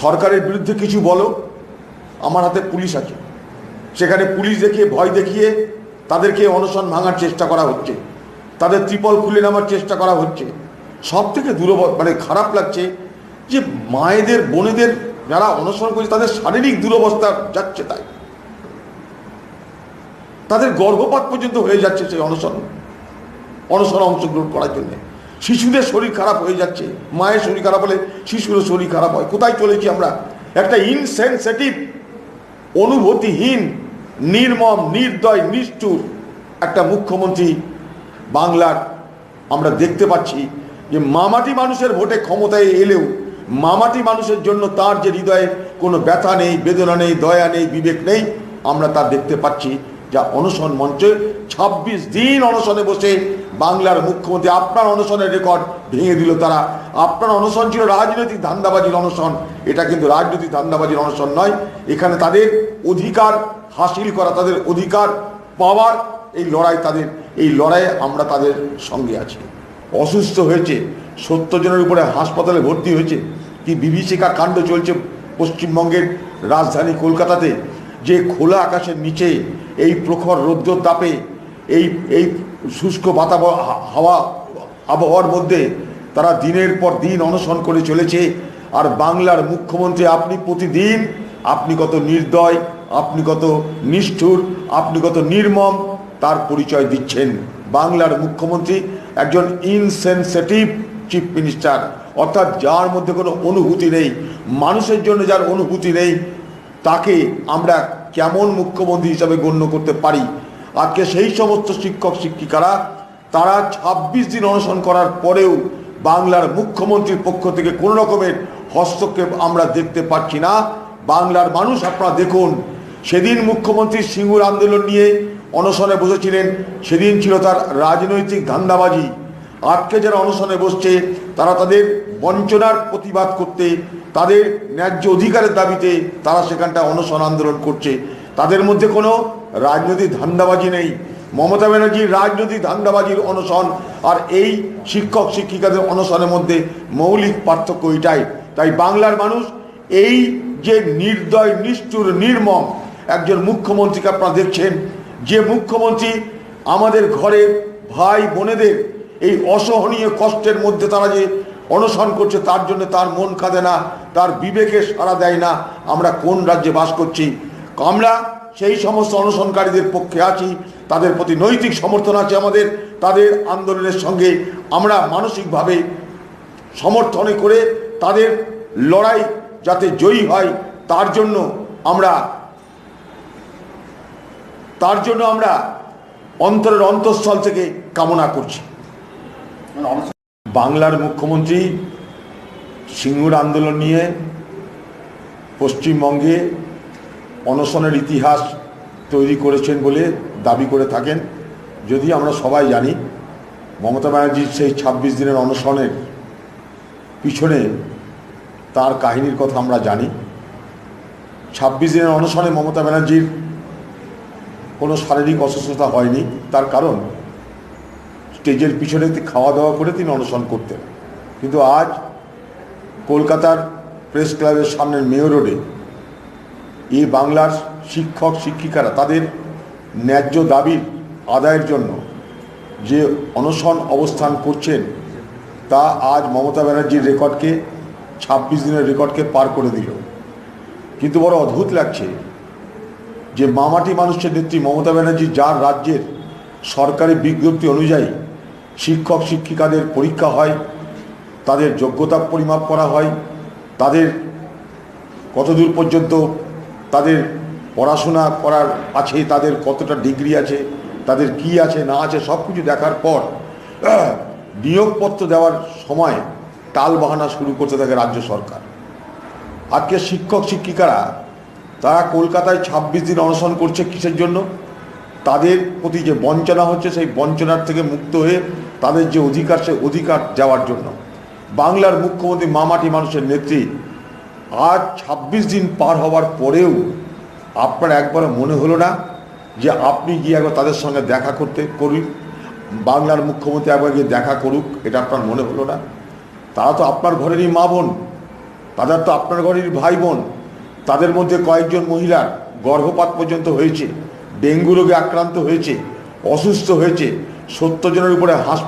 সরকারের বিরুদ্ধে কিছু বলো। আমার হাতে পুলিশ আছে। সেখানে পুলিশ দেখিয়ে, ভয় দেখিয়ে তাদেরকে অনশন ভাঙার চেষ্টা করা হচ্ছে। তাদের ত্রিপল খুলে নেওয়ার চেষ্টা করা হচ্ছে। সব থেকে দূর মানে খারাপ লাগছে যে মায়েদের, বোনেদের যারা অনশন করছে, তাদের শারীরিক দুরবস্থা যাচ্ছে তাই। তাদের গর্ভপাত পর্যন্ত হয়ে যাচ্ছে সেই অনশন। অনশনে অংশগ্রহণ করার জন্য। শিশুদের শরীর খারাপ হয়ে যাচ্ছে। মায়ের শরীর খারাপ হলে শিশুরও শরীর খারাপ হয়। কোথায় চলেছি আমরা? একটা ইনসেন্সিটিভ অনুভূতিহীন, নির্মম, নির্দয়, নিষ্ঠুর একটা মুখ্যমন্ত্রী বাংলার আমরা দেখতে পাচ্ছি যে মামাটি মানুষের ভোটে ক্ষমতায় এলেও মামাটি মানুষের জন্য তার যে হৃদয়ে কোনো ব্যথা নেই, বেদনা নেই, দয়া নেই, বিবেক নেই, আমরা তা দেখতে পাচ্ছি। যা অনশন মঞ্চে ২৬ দিন অনশনে বসে বাংলার মুখ্যমন্ত্রী আপনার অনশনের রেকর্ড ভেঙে দিল তারা। আপনার অনশন ছিল রাজনৈতিক ধান্দাবাজির অনশন। এটা কিন্তু রাজনৈতিক ধান্দাবাজির অনশন নয়। এখানে তাদের অধিকার হাসিল করা, তাদের অধিকার পাওয়ার এই লড়াই তাদের, এই লড়াইয়ে আমরা তাদের সঙ্গে আছি। অসুস্থ হয়েছে সত্তর জনের উপরে হাসপাতালে ভর্তি হয়েছে। কি বিভীষিকা কাণ্ড চলছে পশ্চিমবঙ্গের রাজধানী কলকাতাতে? যে খোলা আকাশের নিচে এই প্রখর রৌদ্র তাপে, এই এই শুষ্ক বাতাবর হাওয়া আবহাওয়ার মধ্যে তারা দিনের পর দিন অনশন করে চলেছে। আর বাংলার মুখ্যমন্ত্রী, আপনি প্রতিদিন, আপনি কত নির্দয়, আপনি কত নিষ্ঠুর, আপনি কত নির্মম, তার পরিচয় দিচ্ছেন বাংলার মুখ্যমন্ত্রী, একজন ইনসেনসেটিভ চিফ মিনিস্টার অর্থাৎ যার মধ্যে কোনো অনুভূতি নেই, মানুষের জন্য যার অনুভূতি নেই তাকে আমরা কেমন মুখ্যমন্ত্রী হিসাবে গণ্য করতে পারি? আজকে সেই সমস্ত শিক্ষক, শিক্ষিকারা, তারা ২৬ দিন অনশন করার পরেও বাংলার মুখ্যমন্ত্রীর পক্ষ থেকে কোনো রকমের হস্তক্ষেপ আমরা দেখতে পাচ্ছি না। বাংলার মানুষ আপনারা দেখুন, সেদিন মুখ্যমন্ত্রী সিঙ্গুর আন্দোলন নিয়ে অনশনে বসেছিলেন, সেদিন ছিল তার রাজনৈতিক ধান্দাবাজি। আজকে যারা অনশনে বসছে, তারা তাদের বঞ্চনার প্রতিবাদ করতে তাদের ন্যায্য অধিকারের দাবিতে তারা সেখানটা অনশন আন্দোলন করছে। তাদের মধ্যে কোনো রাজনৈতিক ধান্দাবাজি নেই। মমতা ব্যানার্জির রাজনৈতিক ধান্দাবাজির অনশন আর এই শিক্ষক শিক্ষিকাদের অনশনের মধ্যে মৌলিক পার্থক্য এটাই। তাই বাংলার মানুষ এই যে নির্দয়, নিষ্ঠুর, নির্মম একজন মুখ্যমন্ত্রীকে আপনারা দেখছেন, যে মুখ্যমন্ত্রী আমাদের ঘরের ভাই বোনেদের এই অসহনীয় কষ্টের মধ্যে তারা যে অনশন করছে, তার জন্য তার মন কাঁদে না, তার বিবেকে সাড়া দেয় না, আমরা কোন রাজ্যে বাস করছি? আমরা সেই সমস্ত অনশনকারীদের পক্ষে আছি, তাদের প্রতি নৈতিক সমর্থন আছে আমাদের, তাদের আন্দোলনের সঙ্গে আমরা মানসিকভাবে সমর্থনে করে তাদের লড়াই যাতে জয়ী হয়, তার জন্য আমরা, তার জন্য আমরা অন্তরের অন্তঃস্থল থেকে কামনা করছি। বাংলার মুখ্যমন্ত্রী সিঙ্গুর আন্দোলন নিয়ে পশ্চিমবঙ্গে অনশনের ইতিহাস তৈরি করেছেন বলে দাবি করে থাকেন। যদি আমরা সবাই জানি, মমতা ব্যানার্জির সেই ছাব্বিশ দিনের অনশনের পিছনে তার কাহিনীর কথা আমরা জানি। ছাব্বিশ দিনের অনশনে মমতা ব্যানার্জির কোনো শারীরিক অসুস্থতা হয়নি। তার কারণ স্টেজের পিছনে খাওয়া দাওয়া করে তিনি অনশন করতেন। কিন্তু আজ কলকাতার প্রেস ক্লাবের সামনের মেয়র রোডে এই বাংলার শিক্ষক, শিক্ষিকারা তাদের ন্যায্য দাবির আদায়ের জন্য যে অনশন অবস্থান করছেন, তা আজ মমতা ব্যানার্জির রেকর্ডকে, ছাব্বিশ দিনের রেকর্ডকে পার করে দিল। কিন্তু বড় অদ্ভুত লাগছে যে মামাটি মানুষের নেত্রী মমতা ব্যানার্জি যার রাজ্যের সরকারি বিজ্ঞপ্তি অনুযায়ী শিক্ষক শিক্ষিকাদের পরীক্ষা হয়, তাদের যোগ্যতা পরিমাপ করা হয়, তাদের কতদূর পর্যন্ত তাদের পড়াশোনা করার আছে, তাদের কতটা ডিগ্রি আছে, তাদের কি আছে, না আছে সব কিছু দেখার পর, নিয়োগপত্র দেওয়ার সময় টাল বাহানা শুরু করতে থাকে রাজ্য সরকার। আজকে শিক্ষক শিক্ষিকারা, তারা কলকাতায় ছাব্বিশ দিন অনশন করছে কিসের জন্য? তাদের প্রতি যে বঞ্চনা হচ্ছে, সেই বঞ্চনার থেকে মুক্ত হয়ে তাদের যে অধিকার, সে অধিকার যাওয়ার জন্য। বাংলার মুখ্যমন্ত্রী মামাটি মানুষের নেত্রী, আজ ছাব্বিশ দিন পার হওয়ার পরেও আপনার একবার মনে হলো না যে আপনি গিয়ে একবার তাদের সঙ্গে দেখা করতে করুন? বাংলার মুখ্যমন্ত্রী একবার গিয়ে দেখা করুক, এটা আপনার মনে হলো না? তারা তো আপনার ঘরেরই মা বোন, তাদের তো আপনার ঘরেরই ভাই বোন, তাদের মধ্যে কয়েকজন মহিলার গর্ভপাত পর্যন্ত হয়েছে, ডেঙ্গু রোগে আক্রান্ত হয়েছে, অসুস্থ হয়েছে, সত্তর জনের উপরে হাসপাতাল